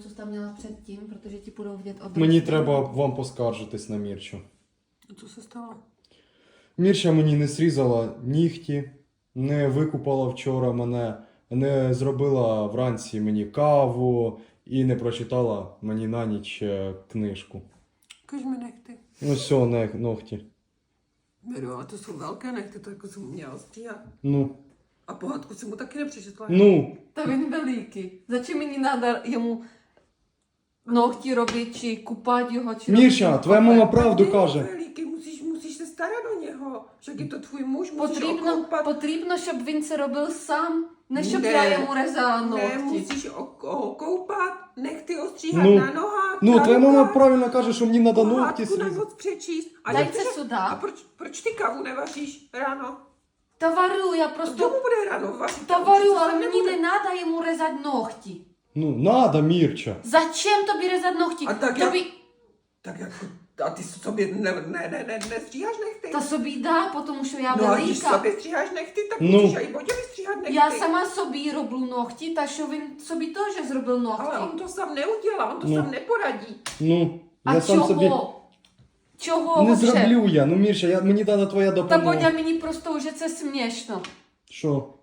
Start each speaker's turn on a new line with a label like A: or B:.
A: Co jsi tam měla předtím, protože ti budou vidět od
B: Мені треба вам поскаржитись на Мірчу.
C: Co se stalo?
B: Мірча мені не срізала нігті, не викупала вчора мене, не зробила вранці мені каву і не прочитала мені на ніч е, книжку.
C: Ukaž mi nechty.
B: Ну все, не, ногті.
C: Beru, a to jsou velké nechty, to jako jsem měla stříhat.
B: Ну,
C: A pohádku jsem mu taky nepřečetla.
B: ну,
A: Та він великий. Зачем мені треба йому ногті робити, чи купати його, чи робити
B: твоя мама правду
C: Ty
B: каже.
C: Veliký, musíš, musíš se starat o něho. Však je to tvůj muž, musíš
A: Потрібно,
C: okoupat.
A: потрібно, щоб він це робив сам, не щоб
C: Не.
A: я йому резала
C: Ne,
A: ногті.
C: musíš ok- okoupat, nechty ostříhat
B: Ну,
C: na nohách.
B: Ну, твоя мама правильно каже, що мені треба ногті
C: na
B: срізати.
C: noc přečíst. A,
A: Dajte
C: dobře,
A: сюди.
C: a proč, proč ty kavu nevaříš ráno?
A: Та варю, я
C: Kdo
A: просто
C: mu bude ráno vařit?
A: та варю, але мені не треба йому резати ногті.
B: Ну, надо, Мірча.
A: Зачем тобі резати ногті?
C: А так я-
A: тобі...
C: Tak jako, a ty sobě ne, ne, ne, ne, nestříháš nechty?
A: Та собі да, тому що я
C: no a když
A: велика.
C: sobě stříháš nechty, tak
B: No.
C: musíš i Vodě vystříhat nechty.
A: Я сама собі роблю ногті, та що він собі теж зробив
C: Ale
A: ногті.
C: on to sám neudělá, on to
B: No.
C: sám neporadí.
B: Ну,
A: А
B: я сам
A: чого?
B: собі
A: Чого
B: не
A: вообще?
B: зроблю я. Ну, Мірча, я, мені треба твоя
A: Та
B: допомога.
A: Бодя, мені просто вже це смішно.
B: Що?